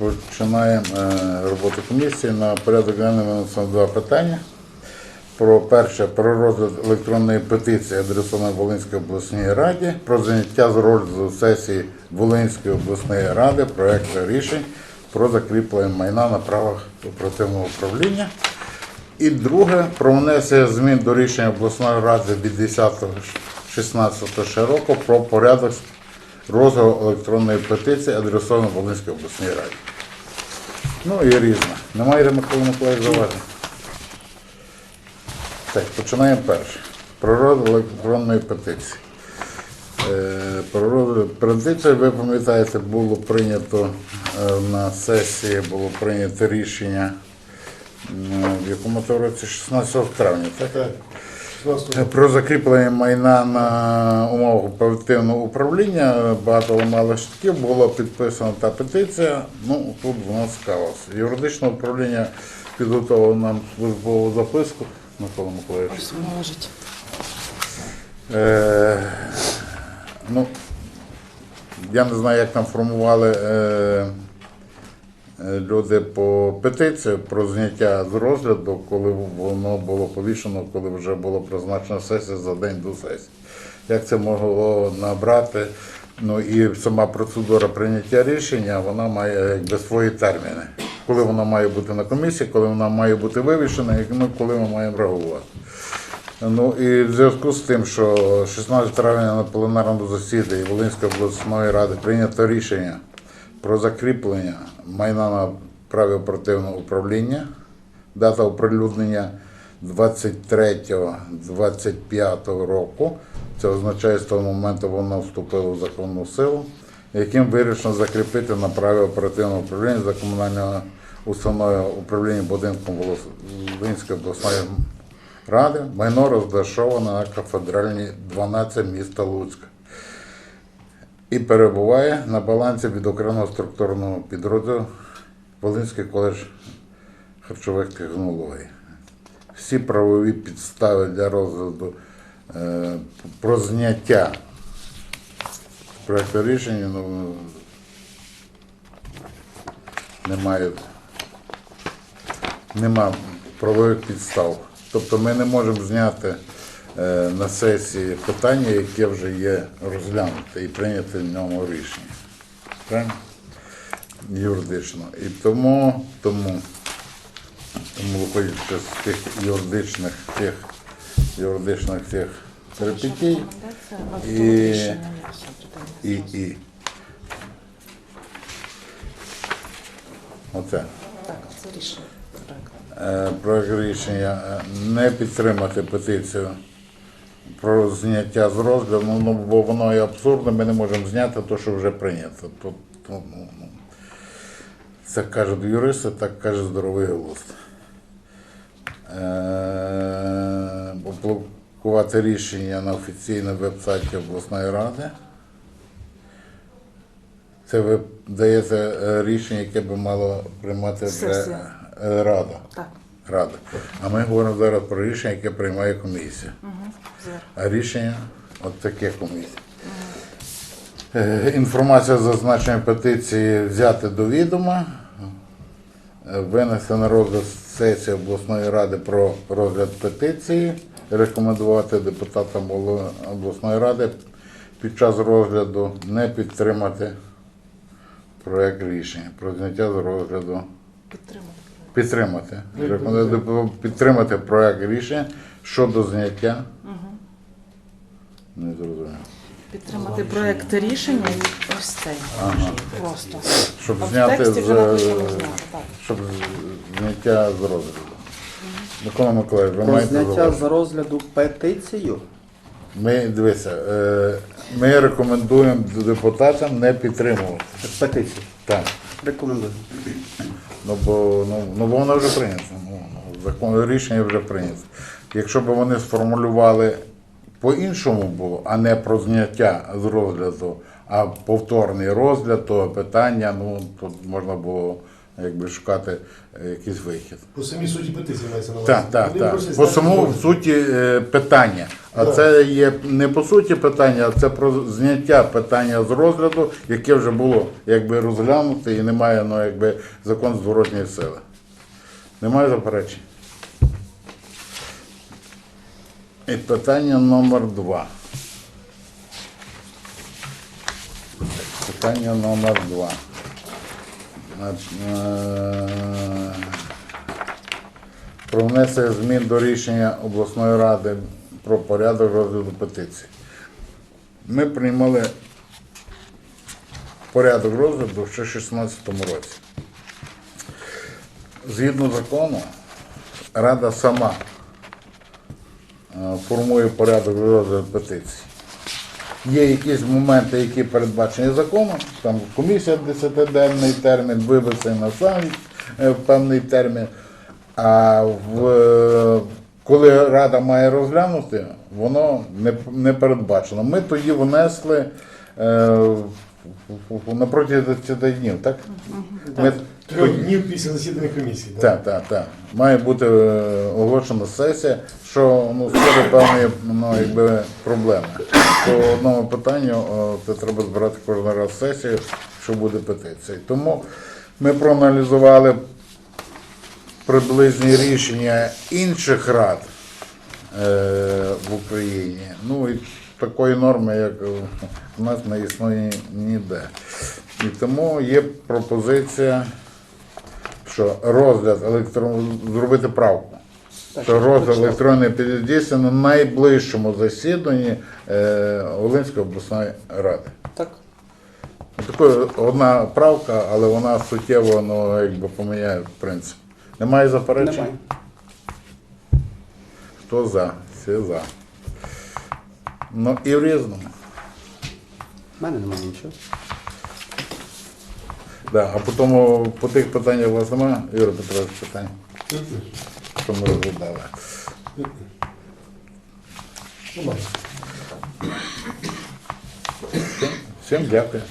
Починаємо е, роботу комісії. На порядок виносимо два питання. Про перше про розгляд електронної петиції адресованої Волинській обласній раді про заняття з розгляду сесії Волинської обласної ради проекту рішень про закріплення майна на правах оперативного управління. І друге про внесення змін до рішення обласної ради від 10.16 ще року про порядок розгляду електронної петиції адресованої Волинській обласній раді. Ну і різне. Немає Миколи Миколаїв зауважень? Так, починаємо перше. Про електронної петиції. Е, петиції, ви пам'ятаєте, було прийнято е, на сесії було прийнято рішення в якому то році 16 травня, так? Про закріплення майна на умовах оперативного управління багато ламали штиків, була підписана та петиція. Ну тут воно склалося. Юридичне управління підготовило нам службову записку. Микола Миколаївич. Ось воно лежить. Е, ну, я не знаю, як там формували е, люди по петиції про зняття з розгляду, коли воно було повішено, коли вже було призначена сесія за день до сесії. Як це могло набрати? Ну і сама процедура прийняття рішення, вона має якби свої терміни. Коли вона має бути на комісії, коли вона має бути вивішена, і ну, коли ми маємо реагувати. Ну і в зв'язку з тим, що 16 травня на пленарному засіданні Волинської обласної ради прийнято рішення про закріплення майна на праві оперативного управління, дата оприлюднення 23-25 року. Це означає, що з того моменту воно вступило в законну силу, яким вирішено закріпити на праві оперативного управління за комунальною установою управління будинком Волинської обласної ради майно розташоване на кафедральній 12 міста Луцька і перебуває на балансі від окремого структурного підрозділу Волинський коледж харчових технологій. Всі правові підстави для розгляду е, про зняття проекту рішення ну, немає нема правових підстав. Тобто ми не можемо зняти на сесії питання, яке вже є розглянуте і прийняте в ньому рішення. Правильно? Юридично. І тому, тому, тому виходячи з тих юридичних тих юридичних тих перипетій, І- і... і, оце. Так, це рішення. Проект. Е, рішення е, не підтримати петицію про зняття з розгляду, ну, бо воно є абсурдне, ми не можемо зняти те, що вже прийнято. Тут, ну, ну, ну, це кажуть юристи, так каже здоровий глузд. Е, Опублікувати рішення на офіційному веб-сайті обласної ради. Це ви даєте е, рішення, яке би мало приймати е, рада. Так. Рада. А ми говоримо зараз про рішення, яке приймає комісія. А рішення от таке комісія. Е, Інформація зазначення петиції взяти до відома, е, винести на розгляд сесії обласної ради про розгляд петиції, рекомендувати депутатам обласної ради під час розгляду не підтримати проект рішення про зняття з розгляду. Підтримати. Підтримати. Рекомендую підтримати проект рішення щодо зняття. Не зрозумів. Підтримати проект рішення і ось цей. Просто. Щоб А зняти з. Так. щоб зняття з розгляду. Микола Миколаївич, ви Про маєте зняття з розгляду петицію. Ми дивися, е, ми рекомендуємо депутатам не підтримувати. Петицію. Так. Рекомендую. Ну бо ну, ну бо воно вже прийнято. Ну, ну, закон рішення вже прийнято. Якщо б вони сформулювали по-іншому було, а не про зняття з розгляду, а повторний розгляд того питання, ну тут можна було якби шукати е, якийсь вихід. По самій суті петиції мається на увазі. Так, так, Вони так. просять По знати самому суті е, питання. А Так. це є не по суті питання, а це про зняття питання з розгляду, яке вже було якби розглянуте і немає ну, якби закон зворотньої сили. Немає заперечень. І питання номер два. Питання номер два. Про внесення змін до рішення обласної ради про порядок розгляду петицій. Ми приймали порядок розгляду ще в 2016 році. Згідно закону, Рада сама формує порядок розгляду петицій. Є якісь моменти, які передбачені законом, там комісія 10-денний термін, виборці на саміт е, певний термін. А в, е, коли Рада має розглянути, воно не, не передбачено. Ми тоді внесли е, на протязі 10 днів, так? Ми Трьох днів після засідання комісії. так, так, так. Має бути е, оголошена сесія, що ну, скоро певні ну, якби, проблеми. По одному питанню це треба збирати кожен раз сесію, що буде петиція. Тому ми проаналізували приблизні рішення інших рад е, в Україні. Ну і такої норми, як у нас не існує ніде. І тому є пропозиція що розгляд електро... зробити правку. Так, що розгляд електронної підіздійства на найближчому засіданні е, Волинської обласної ради. Так. Така одна правка, але вона суттєво ну, якби поміняє принцип. Немає заперечень? Немає. Хто за? Всі за. Ну і в різному. У мене немає нічого. Да, а потім по тих питаннях у вас немає, Юрій Петрович, питань, що ми розглядали. Всім дякую.